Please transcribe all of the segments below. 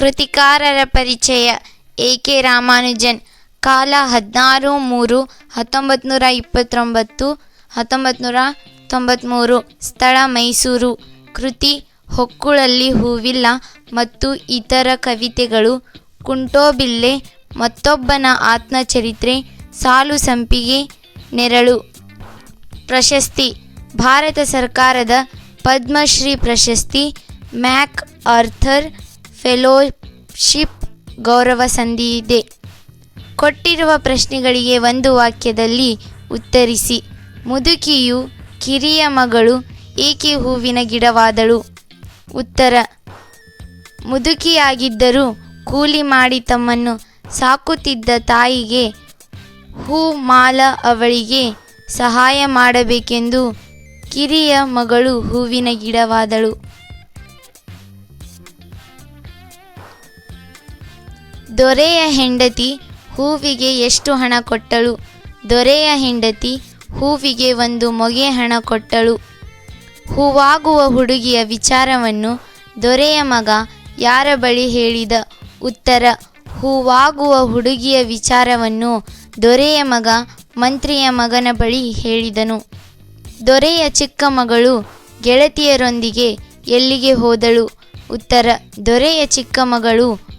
ಕೃತಿಕಾರರ ಪರಿಚಯ. A K Ramanujan. ಕಾಲ ಹದಿನಾರು ಮೂರು ಹತ್ತೊಂಬತ್ತು ನೂರ ಇಪ್ಪತ್ತೊಂಬತ್ತು ಹತ್ತೊಂಬತ್ತು ನೂರ ತೊಂಬತ್ತ್ಮೂರು ಸ್ಥಳ ಮೈಸೂರು. ಕೃತಿ ಹೊಕ್ಕುಳಲ್ಲಿ ಹೂವಿಲ್ಲ ಮತ್ತು ಇತರ ಕವಿತೆಗಳು, ಕುಂಟೋಬಿಲ್ಲೆ, ಮತ್ತೊಬ್ಬನ ಆತ್ಮಚರಿತ್ರೆ, ಸಾಲು ಸಂಪಿಗೆ, ನೆರಳು. ಪ್ರಶಸ್ತಿ. ಭಾರತ ಸರ್ಕಾರದ ಪದ್ಮಶ್ರೀ ಪ್ರಶಸ್ತಿ. ಮ್ಯಾಕ್ ಆರ್ಥರ್ ಫೆಲೋಶಿಪ್ ಗೌರವ ಸಂದಿದೆ ಕೊಟ್ಟಿರುವ ಪ್ರಶ್ನೆಗಳಿಗೆ ಒಂದು ವಾಕ್ಯದಲ್ಲಿ ಉತ್ತರಿಸಿ. ಮುದುಕಿಯು ಕಿರಿಯ ಮಗಳು ಏಕೆ ಹೂವಿನ ಗಿಡವಾದಳು? ಉತ್ತರ, ಮುದುಕಿಯಾಗಿದ್ದರೂ ಕೂಲಿ ಮಾಡಿ ತಮ್ಮನ್ನು ಸಾಕುತ್ತಿದ್ದ ತಾಯಿಗೆ ಹೂ ಮಾಲ ಅವಳಿಗೆ ಸಹಾಯ ಮಾಡಬೇಕೆಂದು ಕಿರಿಯ ಮಗಳು ಹೂವಿನ ಗಿಡವಾದಳು. ದೊರೆಯ ಹೆಂಡತಿ ಹೂವಿಗೆ ಎಷ್ಟು ಹಣ ಕೊಟ್ಟಳು? ದೊರೆಯ ಹೆಂಡತಿ ಹೂವಿಗೆ ಒಂದು ಮೊಗೆ ಹಣ ಕೊಟ್ಟಳು. ಹೂವಾಗುವ ಹುಡುಗಿಯ ವಿಚಾರವನ್ನು ದೊರೆಯ ಮಗ ಯಾರ ಬಳಿ ಹೇಳಿದ? ಉತ್ತರ, ಹೂವಾಗುವ ಹುಡುಗಿಯ ವಿಚಾರವನ್ನು ದೊರೆಯ ಮಗ ಮಂತ್ರಿಯ ಮಗನ ಬಳಿ ಹೇಳಿದನು. ದೊರೆಯ ಚಿಕ್ಕ ಮಗಳು ಗೆಳತಿಯರೊಂದಿಗೆ ಎಲ್ಲಿಗೆ ಹೋದಳು? ಉತ್ತರ, ದೊರೆಯ ಚಿಕ್ಕ ಮಗಳು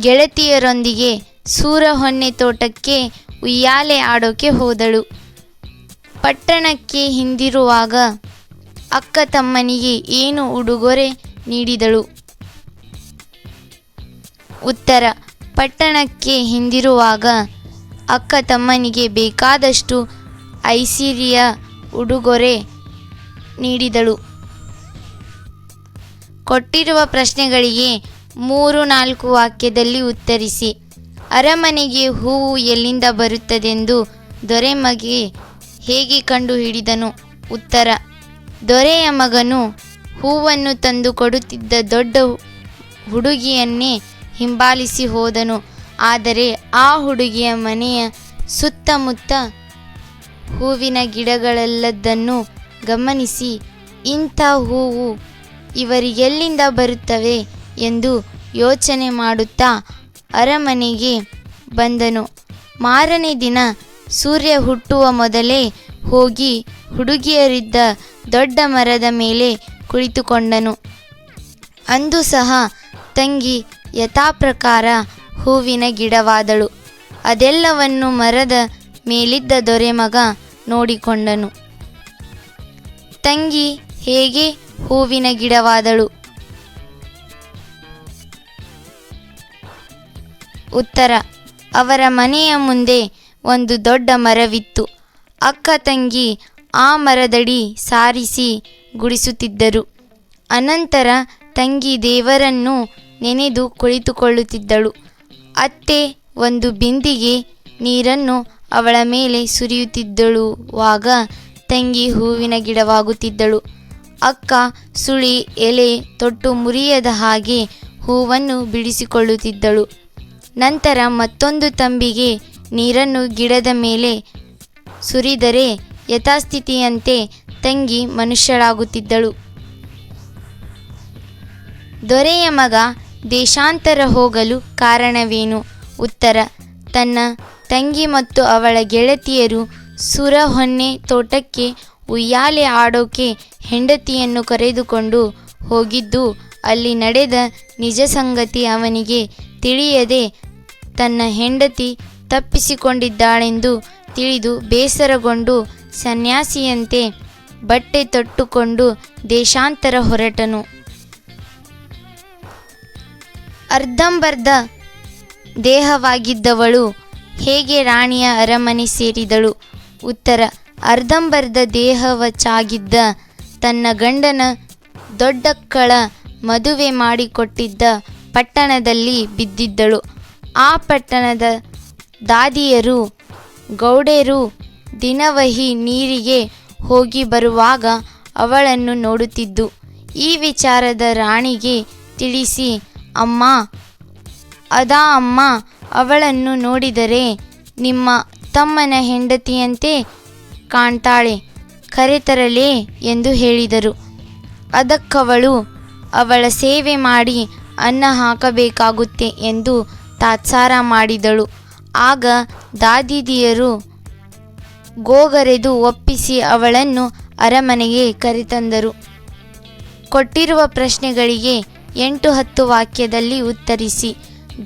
ಗೆಳತಿಯರೊಂದಿಗೆ ಸೂರ ಹೊನ್ನೆ ತೋಟಕ್ಕೆ ಉಯ್ಯಾಲೆ ಆಡೋಕೆ ಹೋದಳು. ಪಟ್ಟಣಕ್ಕೆ ಹಿಂದಿರುವಾಗ ಅಕ್ಕ ತಮ್ಮನಿಗೆ ಏನು ಉಡುಗೊರೆ ನೀಡಿದಳು? ಉತ್ತರ, ಪಟ್ಟಣಕ್ಕೆ ಹಿಂದಿರುವಾಗ ಅಕ್ಕ ತಮ್ಮನಿಗೆ ಬೇಕಾದಷ್ಟು ಐಸಿರಿಯ ಉಡುಗೊರೆ ನೀಡಿದಳು. ಕೊಟ್ಟಿರುವ ಪ್ರಶ್ನೆಗಳಿಗೆ ಮೂರು ನಾಲ್ಕು ವಾಕ್ಯದಲ್ಲಿ ಉತ್ತರಿಸಿ, ಅರಮನೆಗೆ ಹೂವು ಎಲ್ಲಿಂದ ಬರುತ್ತದೆಂದು ದೊರೆ ಮಗೆ ಹೇಗೆ ಕಂಡುಹಿಡಿದನು? ಉತ್ತರ, ದೊರೆಯ ಮಗನು ಹೂವನ್ನು ತಂದು ಕೊಡುತ್ತಿದ್ದ ದೊಡ್ಡ ಹುಡುಗಿಯನ್ನೇ ಹಿಂಬಾಲಿಸಿ ಹೋದನು. ಆದರೆ ಆ ಹುಡುಗಿಯ ಮನೆಯ ಸುತ್ತಮುತ್ತ ಹೂವಿನ ಗಿಡಗಳೆಲ್ಲದನ್ನು ಗಮನಿಸಿ, ಇಂಥ ಹೂವು ಇವರಿಗೆಲ್ಲಿಂದ ಬರುತ್ತವೆ? ಎಂದು ಯೋಚನೆ ಮಾಡುತ್ತಾ ಅರಮನೆಗೆ ಬಂದನು. ಮಾರನೇ ದಿನ ಸೂರ್ಯ ಹುಟ್ಟುವ ಮೊದಲೇ ಹೋಗಿ ಹುಡುಗಿಯರಿದ್ದ ದೊಡ್ಡ ಮರದ ಮೇಲೆ ಕುಳಿತುಕೊಂಡನು. ಅಂದು ಸಹ ತಂಗಿ ಯಥಾಪ್ರಕಾರ ಹೂವಿನ ಗಿಡವಾದಳು. ಅದೆಲ್ಲವನ್ನು ಮರದ ಮೇಲಿದ್ದ ದೊರೆಮಗ ನೋಡಿಕೊಂಡನು. ತಂಗಿ ಹೇಗೆ ಹೂವಿನ ಗಿಡವಾದಳು? ಉತ್ತರ, ಅವರ ಮನೆಯ ಮುಂದೆ ಒಂದು ದೊಡ್ಡ ಮರವಿತ್ತು. ಅಕ್ಕ ತಂಗಿ ಆ ಮರದಡಿ ಸಾರಿಸಿ ಗುಡಿಸುತ್ತಿದ್ದರು. ಅನಂತರ ತಂಗಿ ದೇವರನ್ನು ನೆನೆದು ಕುಳಿತುಕೊಳ್ಳುತ್ತಿದ್ದಳು. ಅತ್ತೆ ಒಂದು ಬಿಂದಿಗೆ ನೀರನ್ನು ಅವಳ ಮೇಲೆ ಸುರಿಯುತ್ತಿದ್ದಳುವಾಗ ತಂಗಿ ಹೂವಿನ ಗಿಡವಾಗುತ್ತಿದ್ದಳು. ಅಕ್ಕ ಸುಳಿ ಎಲೆ ತೊಟ್ಟು ಮುರಿಯದ ಹಾಗೆ ಹೂವನ್ನು ಬಿಡಿಸಿಕೊಳ್ಳುತ್ತಿದ್ದಳು. ನಂತರ ಮತ್ತೊಂದು ತಂಬಿಗೆ ನೀರನ್ನು ಗಿಡದ ಮೇಲೆ ಸುರಿದರೆ ಯಥಾಸ್ಥಿತಿಯಂತೆ ತಂಗಿ ಮನುಷ್ಯಳಾಗುತ್ತಿದ್ದಳು. ದೊರೆಯ ಮಗ ದೇಶಾಂತರ ಹೋಗಲು ಕಾರಣವೇನು? ಉತ್ತರ, ತನ್ನ ತಂಗಿ ಮತ್ತು ಅವಳ ಗೆಳತಿಯರು ಸುರ ಹೊನ್ನೆ ತೋಟಕ್ಕೆ ಉಯ್ಯಾಲೆ ಆಡೋಕೆ ಹೆಂಡತಿಯನ್ನು ಕರೆದುಕೊಂಡು ಹೋಗಿದ್ದು, ಅಲ್ಲಿ ನಡೆದ ನಿಜ ಸಂಗತಿ ಅವನಿಗೆ ತಿಳಿಯದೆ ತನ್ನ ಹೆಂಡತಿ ತಪ್ಪಿಸಿಕೊಂಡಿದ್ದಾಳೆಂದು ತಿಳಿದು ಬೇಸರಗೊಂಡು ಸನ್ಯಾಸಿಯಂತೆ ಬಟ್ಟೆ ತೊಟ್ಟುಕೊಂಡು ದೇಶಾಂತರ ಹೊರಟನು. ಅರ್ಧಂಬರ್ಧ ದೇಹವಾಗಿದ್ದವಳು ಹೇಗೆ ರಾಣಿಯ ಅರಮನೆ ಸೇರಿದಳು? ಉತ್ತರ, ಅರ್ಧಂಬರ್ಧ ದೇಹವಚಾಗಿದ್ದ ತನ್ನ ಗಂಡನ ದೊಡ್ಡಕ್ಕಳ ಮದುವೆ ಮಾಡಿಕೊಟ್ಟಿದ್ದ ಪಟ್ಟಣದಲ್ಲಿ ಬಿದ್ದಿದ್ದಳು. ಆ ಪಟ್ಟಣದ ದಾದಿಯರು, ಗೌಡೆರು ದಿನವಹಿ ನೀರಿಗೆ ಹೋಗಿ ಬರುವಾಗ ಅವಳನ್ನು ನೋಡುತ್ತಿದ್ದು. ಈ ವಿಚಾರದ ರಾಣಿಗೆ ತಿಳಿಸಿ, ಅಮ್ಮ, ಅದಾ ಅಮ್ಮ, ಅವಳನ್ನು ನೋಡಿದರೆ ನಿಮ್ಮ ತಮ್ಮನ ಹೆಂಡತಿಯಂತೆ ಕಾಣ್ತಾಳೆ, ಕರೆತರಲೇ ಎಂದು ಹೇಳಿದರು. ಅದಕ್ಕವಳು ಅವಳ ಸೇವೆ ಮಾಡಿ ಅನ್ನ ಹಾಕಬೇಕಾಗುತ್ತೆ ಎಂದು ತಾತ್ಸಾರ ಮಾಡಿದಳು. ಆಗ ದಾದಿದಿಯರು ಗೋಗರೆದು ಒಪ್ಪಿಸಿ ಅವಳನ್ನು ಅರಮನೆಗೆ ಕರೆತಂದರು. ಕೊಟ್ಟಿರುವ ಪ್ರಶ್ನೆಗಳಿಗೆ ಎಂಟು ಹತ್ತು ವಾಕ್ಯದಲ್ಲಿ ಉತ್ತರಿಸಿ,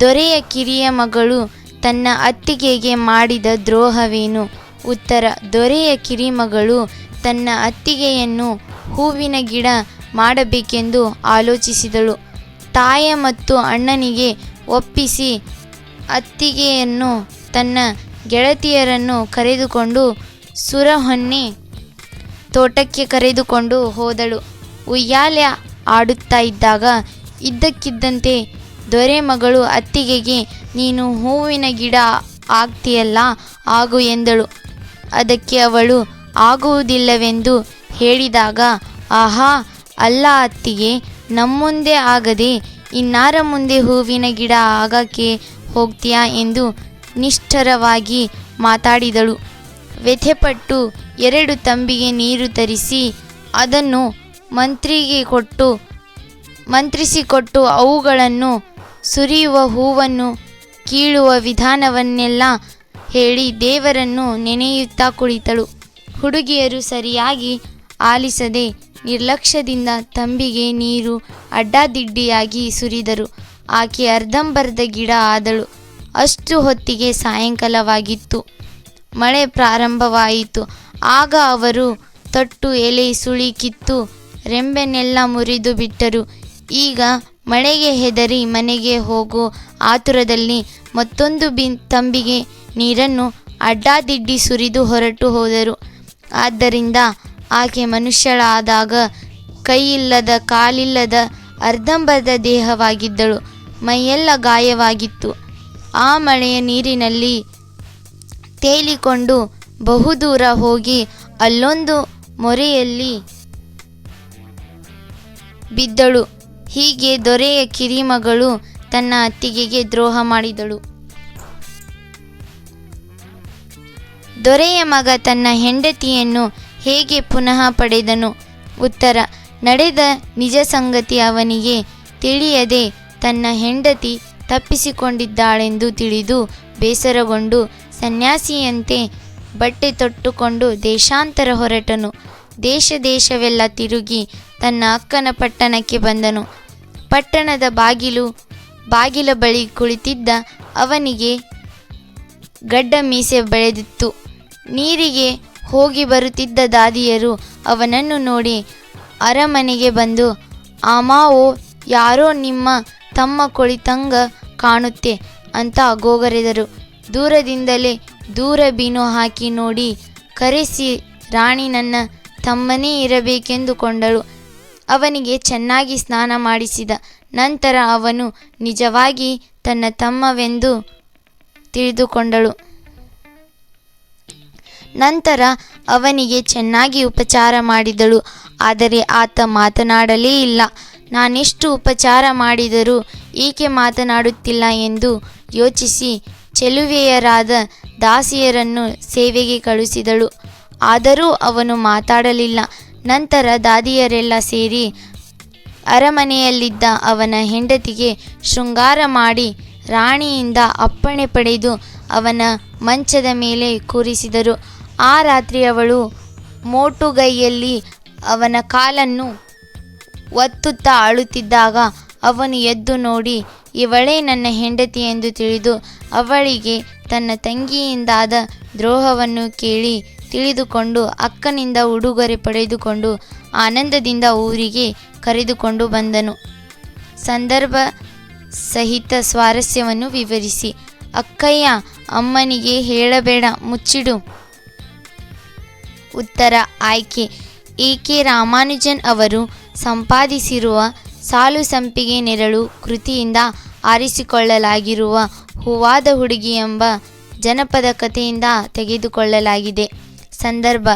ದೊರೆಯ ಕಿರಿಯ ಮಗಳು ತನ್ನ ಅತ್ತಿಗೆಗೆ ಮಾಡಿದ ದ್ರೋಹವೇನು? ಉತ್ತರ, ದೊರೆಯ ಕಿರಿಮಗಳು ತನ್ನ ಅತ್ತಿಗೆಯನ್ನು ಹೂವಿನ ಗಿಡ ಮಾಡಬೇಕೆಂದು ಆಲೋಚಿಸಿದಳು. ತಾಯ ಮತ್ತು ಅಣ್ಣನಿಗೆ ಒಪ್ಪಿಸಿ ಅತ್ತಿಗೆಯನ್ನು ತನ್ನ ಗೆಳತಿಯರನ್ನು ಕರೆದುಕೊಂಡು ಸುರಹೊನ್ನೆ ತೋಟಕ್ಕೆ ಕರೆದುಕೊಂಡು ಹೋದಳು. ಉಯ್ಯಾಲೆ ಆಡುತ್ತಾ ಇದ್ದಾಗ ಇದ್ದಕ್ಕಿದ್ದಂತೆ ದೊರೆ ಮಗಳು ಅತ್ತಿಗೆಗೆ, ನೀನು ಹೂವಿನ ಗಿಡ ಆಗ್ತೀಯಲ್ಲ, ಆಗು ಎಂದಳು. ಅದಕ್ಕೆ ಅವಳು, ಆಗುವುದಿಲ್ಲವೆಂದು ಹೇಳಿದಾಗ, ಆಹಾ, ಅಲ್ಲ ಅತ್ತಿಗೆ ನಮ್ಮುಂದೆ ಆಗದೆ ಇನ್ನಾರ ಮುಂದೆ ಹೂವಿನ ಗಿಡ ಆಗಕ್ಕೆ ಹೋಗ್ತೀಯಾ ಎಂದು ನಿಷ್ಠರವಾಗಿ ಮಾತಾಡಿದಳು. ವ್ಯಥೆಪಟ್ಟು ಎರಡು ತಂಬಿಗೆ ನೀರು ತರಿಸಿ ಅದನ್ನು ಮಂತ್ರಿಗೆ ಕೊಟ್ಟು, ಮಂತ್ರಿಸಿಕೊಟ್ಟು ಅವುಗಳನ್ನು ಸುರಿಯುವ ಹೂವನ್ನು ಕೀಳುವ ವಿಧಾನವನ್ನೆಲ್ಲ ಹೇಳಿ ದೇವರನ್ನು ನೆನೆಯುತ್ತಾ ಕುಳಿತಳು. ಹುಡುಗಿಯರು ಸರಿಯಾಗಿ ಆಲಿಸದೆ ನಿರ್ಲಕ್ಷ್ಯದಿಂದ ತಂಬಿಗೆ ನೀರು ಅಡ್ಡಾದಿಡ್ಡಿಯಾಗಿ ಸುರಿದರು. ಆಕೆ ಅರ್ಧಂಬರ್ಧ ಗಿಡ ಆದಳು. ಅಷ್ಟು ಹೊತ್ತಿಗೆ ಸಾಯಂಕಾಲವಾಗಿತ್ತು. ಮಳೆ ಪ್ರಾರಂಭವಾಯಿತು. ಆಗ ಅವರು ತೊಟ್ಟು ಎಲೆ ಸುಳಿ ಕಿತ್ತು ರೆಂಬೆನೆಲ್ಲ ಮುರಿದು ಬಿಟ್ಟರು. ಈಗ ಮಳೆಗೆ ಹೆದರಿ ಮನೆಗೆ ಹೋಗೋ ಆತುರದಲ್ಲಿ ಮತ್ತೊಂದು ಬಿ ತಂಬಿಗೆ ನೀರನ್ನು ಅಡ್ಡಾದಿಡ್ಡಿ ಸುರಿದು ಹೊರಟು ಹೋದರು. ಆದ್ದರಿಂದ ಆಕೆ ಮನುಷ್ಯಳಾದಾಗ ಕೈಯಿಲ್ಲದ ಕಾಲಿಲ್ಲದ ಅರ್ಧಂಬರ್ಧ ದೇಹವಾಗಿದ್ದಳು. ಮೈಯೆಲ್ಲ ಗಾಯವಾಗಿತ್ತು. ಆ ಮಳೆಯ ನೀರಿನಲ್ಲಿ ತೇಲಿಕೊಂಡು ಬಹುದೂರ ಹೋಗಿ ಅಲ್ಲೊಂದು ಮೊರೆಯಲ್ಲಿ ಬಿದ್ದಳು. ಹೀಗೆ ದೊರೆಯ ಕಿರಿಮಗಳು ತನ್ನ ಅತ್ತಿಗೆಗೆ ದ್ರೋಹ ಮಾಡಿದಳು. ದೊರೆಯ ಮಗ ತನ್ನ ಹೆಂಡತಿಯನ್ನು ಹೇಗೆ ಪುನಃ ಪಡೆದನು? ಉತ್ತರ, ನಡೆದ ನಿಜ ಸಂಗತಿ ಅವನಿಗೆ ತಿಳಿಯದೆ ತನ್ನ ಹೆಂಡತಿ ತಪ್ಪಿಸಿಕೊಂಡಿದ್ದಾಳೆಂದು ತಿಳಿದು ಬೇಸರಗೊಂಡು ಸನ್ಯಾಸಿಯಂತೆ ಬಟ್ಟೆ ತೊಟ್ಟುಕೊಂಡು ದೇಶಾಂತರ ಹೊರಟನು. ದೇಶ ದೇಶವೆಲ್ಲ ತಿರುಗಿ ತನ್ನ ಅಕ್ಕನ ಪಟ್ಟಣಕ್ಕೆ ಬಂದನು. ಪಟ್ಟಣದ ಬಾಗಿಲು, ಬಾಗಿಲ ಬಳಿ ಕುಳಿತಿದ್ದ ಅವನಿಗೆ ಗಡ್ಡ ಮೀಸೆ ಬೆಳೆದಿತ್ತು. ನೀರಿಗೆ ಹೋಗಿ ಬರುತ್ತಿದ್ದ ದಾದಿಯರು ಅವನನ್ನು ನೋಡಿ ಅರಮನೆಗೆ ಬಂದು, ಅಮಾವೋ, ಯಾರೋ ನಿಮ್ಮ ತಮ್ಮ ಕೊಳಿತಂಗ ಕಾಣುತ್ತೆ ಅಂತ ಗೋಗರೆದರು. ದೂರದಿಂದಲೇ ದೂರ ಬೀನು ಹಾಕಿ ನೋಡಿ, ಕರೆಸಿ, ರಾಣಿ ನನ್ನ ತಮ್ಮನೇ ಇರಬೇಕೆಂದುಕೊಂಡಳು. ಅವನಿಗೆ ಚೆನ್ನಾಗಿ ಸ್ನಾನ ಮಾಡಿಸಿದ ನಂತರ ಅವನು ನಿಜವಾಗಿ ತನ್ನ ತಮ್ಮವೆಂದು ತಿಳಿದುಕೊಂಡಳು. ನಂತರ ಅವನಿಗೆ ಚೆನ್ನಾಗಿ ಉಪಚಾರ ಮಾಡಿದಳು. ಆದರೆ ಆತ ಮಾತನಾಡಲೇ ಇಲ್ಲ. ನಾನೆಷ್ಟು ಉಪಚಾರ ಮಾಡಿದರೂ ಏಕೆ ಮಾತನಾಡುತ್ತಿಲ್ಲ ಎಂದು ಯೋಚಿಸಿ ಚೆಲುವೆಯರಾದ ದಾಸಿಯರನ್ನು ಸೇವೆಗೆ ಕಳುಹಿಸಿದಳು. ಆದರೂ ಅವನು ಮಾತಾಡಲಿಲ್ಲ. ನಂತರ ದಾದಿಯರೆಲ್ಲ ಸೇರಿ ಅರಮನೆಯಲ್ಲಿದ್ದ ಅವನ ಹೆಂಡತಿಗೆ ಶೃಂಗಾರ ಮಾಡಿ ರಾಣಿಯಿಂದ ಅಪ್ಪಣೆ ಪಡೆದು ಅವನ ಮಂಚದ ಮೇಲೆ ಕೂರಿಸಿದರು. ಆ ರಾತ್ರಿ ಅವಳು ಮೋಟುಗೈಯಲ್ಲಿ ಅವನ ಕಾಲನ್ನು ಒತ್ತುತ್ತಾ ಅಳುತ್ತಿದ್ದಾಗ ಅವನು ಎದ್ದು ನೋಡಿ, ಇವಳೇ ನನ್ನ ಹೆಂಡತಿ ಎಂದು ತಿಳಿದು ಅವಳಿಗೆ ತನ್ನ ತಂಗಿಯಿಂದಾದ ದ್ರೋಹವನ್ನು ಕೇಳಿ ತಿಳಿದುಕೊಂಡು ಅಕ್ಕನಿಂದ ಉಡುಗೊರೆ ಪಡೆದುಕೊಂಡು ಆನಂದದಿಂದ ಊರಿಗೆ ಕರೆದುಕೊಂಡು ಬಂದನು. ಸಂದರ್ಭ ಸಹಿತ ಸ್ವಾರಸ್ಯವನ್ನು ವಿವರಿಸಿ, ಅಕ್ಕಯ್ಯ, ಅಮ್ಮನಿಗೆ ಹೇಳಬೇಡ, ಮುಚ್ಚಿಡು. ಉತ್ತರ ಆಯ್ಕೆ. ಎ ಕೆ ರಾಮಾನುಜನ್ ಅವರು ಸಂಪಾದಿಸಿರುವ ಸಾಲು ಸಂಪಿಗೆ ನೆರಳು ಕೃತಿಯಿಂದ ಆರಿಸಿಕೊಳ್ಳಲಾಗಿರುವ ಹೂವಾದ ಹುಡುಗಿ ಎಂಬ ಜನಪದ ಕಥೆಯಿಂದ ತೆಗೆದುಕೊಳ್ಳಲಾಗಿದೆ. ಸಂದರ್ಭ,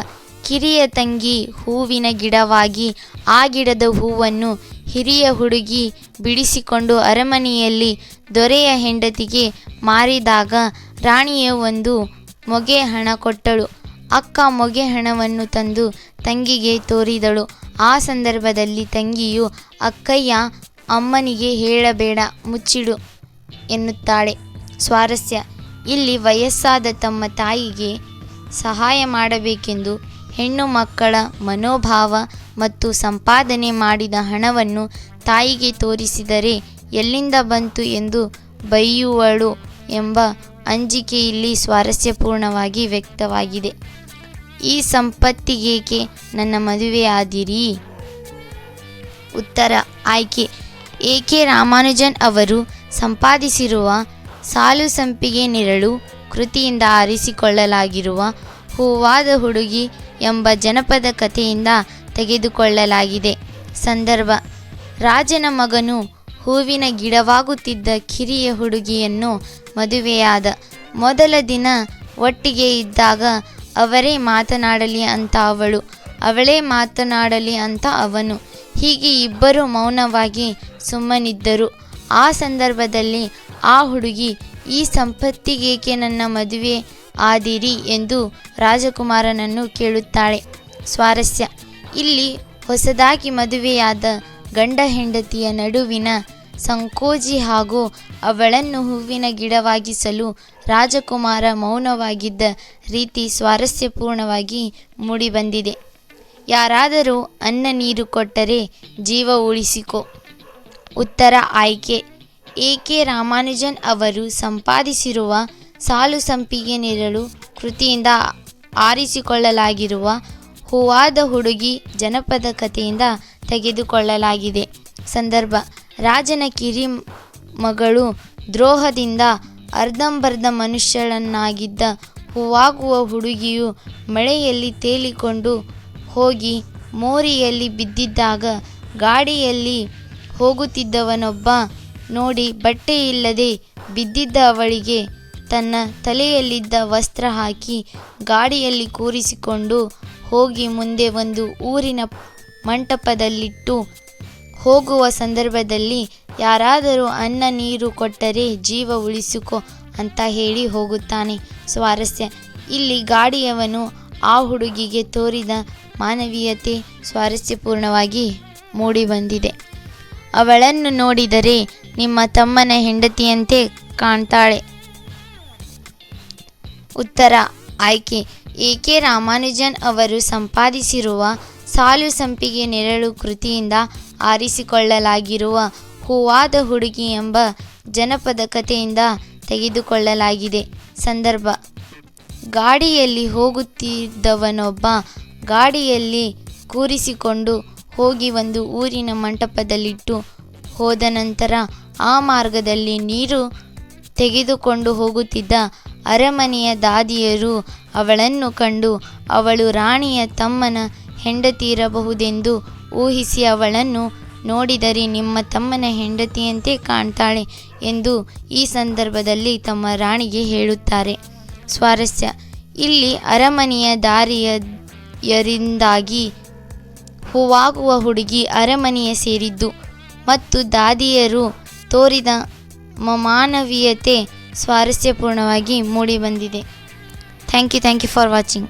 ಕಿರಿಯ ತಂಗಿ ಹೂವಿನ ಗಿಡವಾಗಿ ಆ ಗಿಡದ ಹೂವನ್ನು ಹಿರಿಯ ಹುಡುಗಿ ಬಿಡಿಸಿಕೊಂಡು ಅರಮನೆಯಲ್ಲಿ ದೊರೆಯ ಹೆಂಡತಿಗೆ ಮಾರಿದಾಗ ರಾಣಿಯ ಒಂದು ಮೊಗೆ ಹಣ ಕೊಟ್ಟಳು. ಅಕ್ಕ ಮೊಗೆ ಹಣವನ್ನು ತಂದು ತಂಗಿಗೆ ತೋರಿದಳು. ಆ ಸಂದರ್ಭದಲ್ಲಿ ತಂಗಿಯು, ಅಕ್ಕಯ್ಯ, ಅಮ್ಮನಿಗೆ ಹೇಳಬೇಡ, ಮುಚ್ಚಿಡು ಎನ್ನುತ್ತಾಳೆ. ಸ್ವಾರಸ್ಯ, ಇಲ್ಲಿ ವಯಸ್ಸಾದ ತಮ್ಮ ತಾಯಿಗೆ ಸಹಾಯ ಮಾಡಬೇಕೆಂದು ಹೆಣ್ಣು ಮಕ್ಕಳ ಮನೋಭಾವ ಮತ್ತು ಸಂಪಾದನೆ ಮಾಡಿದ ಹಣವನ್ನು ತಾಯಿಗೆ ತೋರಿಸಿದರೆ ಎಲ್ಲಿಂದ ಬಂತು ಎಂದು ಬೈಯುವಳು ಎಂಬ ಅಂಜಿಕೆ ಇಲ್ಲಿ ಸ್ವಾರಸ್ಯಪೂರ್ಣವಾಗಿ ವ್ಯಕ್ತವಾಗಿದೆ. ಈ ಸಂಪತ್ತಿಗೇಕೆ ನನ್ನ ಮದುವೆಯಾದಿರಿ? ಉತ್ತರ, ಆಯ್ಕೆ. ಎ ಕೆ ರಾಮಾನುಜನ್ ಅವರು ಸಂಪಾದಿಸಿರುವ ಸಾಲು ಸಂಪಿಗೆ ನೆರಳು ಕೃತಿಯಿಂದ ಆರಿಸಿಕೊಳ್ಳಲಾಗಿರುವ ಹೂವಾದ ಹುಡುಗಿ ಎಂಬ ಜನಪದ ಕಥೆಯಿಂದ ತೆಗೆದುಕೊಳ್ಳಲಾಗಿದೆ. ಸಂದರ್ಭ, ರಾಜನ ಮಗನು ಹೂವಿನ ಗಿಡವಾಗುತ್ತಿದ್ದ ಕಿರಿಯ ಹುಡುಗಿಯನ್ನು ಮದುವೆಯಾದ ಮೊದಲ ದಿನ ಒಟ್ಟಿಗೆ ಇದ್ದಾಗ ಅವರೇ ಮಾತನಾಡಲಿ ಅಂತ ಅವಳು. ಅವಳೇ ಮಾತನಾಡಲಿ ಅಂತ ಅವನು. ಹೀಗೆ ಇಬ್ಬರು ಮೌನವಾಗಿ ಸುಮ್ಮನಿದ್ದರು. ಆ ಸಂದರ್ಭದಲ್ಲಿ ಆ ಹುಡುಗಿ, ಈ ಸಂಪತ್ತಿಗೇಕೆ ನನ್ನ ಮದುವೆ ಆದಿರಿ? ಎಂದು ರಾಜಕುಮಾರನನ್ನು ಕೇಳುತ್ತಾಳೆ. ಸ್ವಾರಸ್ಯ. ಇಲ್ಲಿ ಹೊಸದಾಗಿ ಮದುವೆಯಾದ ಗಂಡ ಹೆಂಡತಿಯ ನಡುವಿನ ಸಂಕೋಜಿ ಹಾಗೂ ಅವಳನ್ನು ಹೂವಿನ ಗಿಡವಾಗಿಸಲು ರಾಜಕುಮಾರ ಮೌನವಾಗಿದ್ದ ರೀತಿ ಸ್ವಾರಸ್ಯಪೂರ್ಣವಾಗಿ ಮೂಡಿಬಂದಿದೆ. ಯಾರಾದರೂ ಅನ್ನ ನೀರು ಕೊಟ್ಟರೆ ಜೀವ ಉಳಿಸಿಕೊ. ಉತ್ತರ ಆಯ್ಕೆ. ಎ ಕೆ ರಾಮಾನುಜನ್ ಅವರು ಸಂಪಾದಿಸಿರುವ ಸಾಲು ಸಂಪಿಗೆ ನೆರಳು ಕೃತಿಯಿಂದ ಆರಿಸಿಕೊಳ್ಳಲಾಗಿರುವ ಹೂವಾದ ಹುಡುಗಿ ಜನಪದ ಕಥೆಯಿಂದ ತೆಗೆದುಕೊಳ್ಳಲಾಗಿದೆ. ಸಂದರ್ಭ. ರಾಜನ ಕಿರಿ ಮಗಳು ದ್ರೋಹದಿಂದ ಅರ್ಧಂಬರ್ಧ ಮನುಷ್ಯಳನ್ನಾಗಿದ್ದ ಹೂವಾಗುವ ಹುಡುಗಿಯು ಮಳೆಯಲ್ಲಿ ತೇಲಿಕೊಂಡು ಹೋಗಿ ಮೋರಿಯಲ್ಲಿ ಬಿದ್ದಿದ್ದಾಗ ಗಾಡಿಯಲ್ಲಿ ಹೋಗುತ್ತಿದ್ದವನೊಬ್ಬ ನೋಡಿ ಬಟ್ಟೆಯಿಲ್ಲದೆ ಬಿದ್ದಿದ್ದ ಅವಳಿಗೆ ತನ್ನ ತಲೆಯಲ್ಲಿದ್ದ ವಸ್ತ್ರ ಹಾಕಿ ಗಾಡಿಯಲ್ಲಿ ಕೂರಿಸಿಕೊಂಡು ಹೋಗಿ ಮುಂದೆ ಒಂದು ಊರಿನ ಮಂಟಪದಲ್ಲಿಟ್ಟು ಹೋಗುವ ಸಂದರ್ಭದಲ್ಲಿ ಯಾರಾದರೂ ಅನ್ನ ನೀರು ಕೊಟ್ಟರೆ ಜೀವ ಉಳಿಸಿಕೊ ಅಂತ ಹೇಳಿ ಹೋಗುತ್ತಾನೆ. ಸ್ವಾರಸ್ಯ. ಇಲ್ಲಿ ಗಾಡಿಯವನು ಆ ಹುಡುಗಿಗೆ ತೋರಿದ ಮಾನವೀಯತೆ ಸ್ವಾರಸ್ಯಪೂರ್ಣವಾಗಿ ಮೂಡಿಬಂದಿದೆ. ಅವಳನ್ನು ನೋಡಿದರೆ ನಿಮ್ಮ ತಮ್ಮನ ಹೆಂಡತಿಯಂತೆ ಕಾಣ್ತಾಳೆ. ಉತ್ತರ. ಆಯ್ಕೆ. ಎ ಕೆ ರಾಮಾನುಜನ್ ಅವರು ಸಂಪಾದಿಸಿರುವ ಸಾಲು ಸಂಪಿಗೆ ನೆರಳು ಕೃತಿಯಿಂದ ಆರಿಸಿಕೊಳ್ಳಲಾಗಿರುವ ಹೂವಾದ ಹುಡುಗಿ ಎಂಬ ಜನಪದ ಕಥೆಯಿಂದ ತೆಗೆದುಕೊಳ್ಳಲಾಗಿದೆ. ಸಂದರ್ಭ. ಗಾಡಿಯಲ್ಲಿ ಹೋಗುತ್ತಿದ್ದವನೊಬ್ಬ ಗಾಡಿಯಲ್ಲಿ ಕೂರಿಸಿಕೊಂಡು ಹೋಗಿ ಒಂದು ಊರಿನ ಮಂಟಪದಲ್ಲಿಟ್ಟು ಹೋದ ನಂತರ ಆ ಮಾರ್ಗದಲ್ಲಿ ನೀರು ತೆಗೆದುಕೊಂಡು ಹೋಗುತ್ತಿದ್ದ ಅರಮನೆಯ ದಾದಿಯರು ಅವಳನ್ನು ಕಂಡು ಅವಳು ರಾಣಿಯ ತಮ್ಮನ ಹೆಂಡತಿ ಇರಬಹುದೆಂದು ಊಹಿಸಿ ಅವಳನ್ನು ನೋಡಿದರೆ ನಿಮ್ಮ ತಮ್ಮನ ಹೆಂಡತಿಯಂತೆ ಕಾಣ್ತಾಳೆ ಎಂದು ಈ ಸಂದರ್ಭದಲ್ಲಿ ತಮ್ಮ ರಾಣಿಗೆ ಹೇಳುತ್ತಾರೆ. ಸ್ವಾರಸ್ಯ. ಇಲ್ಲಿ ಅರಮನೆಯ ದಾರಿಯರಿಂದಾಗಿ ಹೂವಾಗುವ ಹುಡುಗಿ ಅರಮನೆಯ ಸೇರಿದ್ದು ಮತ್ತು ದಾದಿಯರು ತೋರಿದ ಮಾನವೀಯತೆ ಸ್ವಾರಸ್ಯಪೂರ್ಣವಾಗಿ ಮೂಡಿಬಂದಿದೆ. Thank you thank you for watching.